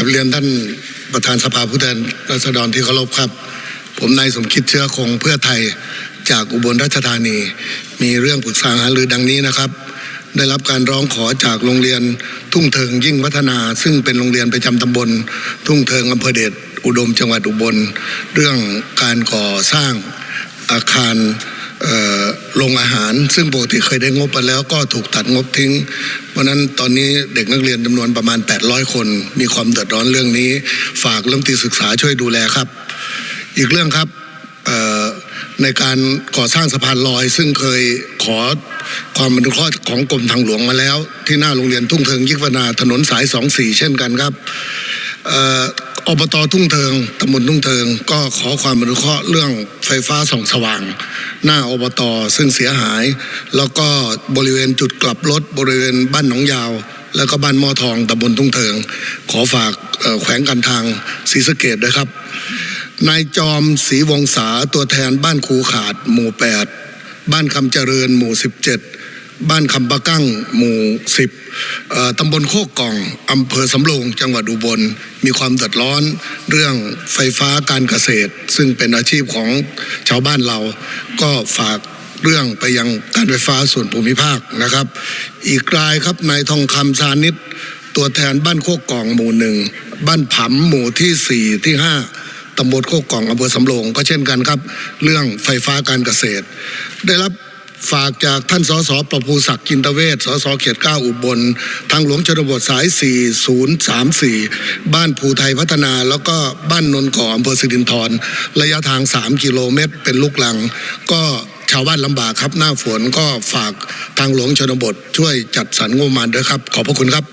ับเรียนท่านประธานสภาผู้แทนราษฎรที่เคารพครับ ผมนายสมคิดเชื้อคงเพื่อไทยจากอุบลราชธานี มีเรื่องปรึกษาหารือดังนี้นะครับ ได้รับการร้องขอจากโรงเรียนทุ่งเทิงยิ่งพัฒนา ซึ่งเป็นโรงเรียนประจำตำบล ทุ่งเทิงอำเภอเดชอุดมจังหวัดอุบล เรื่องการก่อสร้างอาคาร โรงอาหาร ซึ่งปกติเคยได้งบไปแล้วก็ถูกตัดงบทิ้ง เพราะนั้นตอนนี้เด็กนักเรียนจำนวนประมาณ 800 คน มีความเดือดร้อนเรื่องนี้ ฝากเรื่องตีศึกษาช่วยดูแลครับ อีกเรื่องครับในการก่อสร้างสะพานลอย ซึ่งเคยขอความอนุเคราะห์ของกรมทางหลวงมาแล้ว ที่หน้าโรงเรียนทุ่งเทิงยิกวนาถนนสายสองสี่เช่นกันครับเอ่ออบตทุ่งเทิงตำบลทุ่งเทิง ก็ขอความอนุเคราะห์เรื่องไฟฟ้าส่องสว่าง หน้าอบตซึ่งเสียหาย แล้วก็บริเวณจุดกลับรถบริเวณบ้านหนองยาว แล้วก็บ้านมอทองตำบลทุ่งเทิง ขอฝากแขวงการทางศรีสะเกดด้วยครับนายจอมศรีวงศาตัวแทนบ้านคูขาด หมู่ 8 บ้านคำเจริญหมู่ 17 บ้านคำปะกั้งหมู่10เอ่อตำบลโคกกองอำเภอสำโรงจังหวัดอุบล มีความเดือดร้อนเรื่องไฟฟ้าการเกษตร ซึ่งเป็นอาชีพของชาวบ้านเรา ก็ฝากเรื่องไปยังการไฟฟ้าส่วนภูมิภาคนะครับ อีกรายครับนายทองคำซานิดตัวแทนบ้านโคกกองหมู่หนึ่งบ้านผำหมู่ที่สี่ที่ห้าตำบลโคกกองอำเภอสำโรงก็เช่นกันครับ เรื่องไฟฟ้าการเกษตร ได้รับ ฝากจากท่านสสประภูศักดิ์กินตเวศสสเขตเก้าอุบล ทางหลวงชนบทสาย 4034 บ้านภูไทยพัฒนา แล้วก็บ้านนนก่ออำเภอสิรินธรระยะทาง 3 กิโลเมตร เป็นลูกลัง ก็ชาวบ้านลำบากครับ หน้าฝนก็ฝากทางหลวงชนบทช่วยจัดสรรงบประมาณด้วยครับ ขอบพระคุณครับ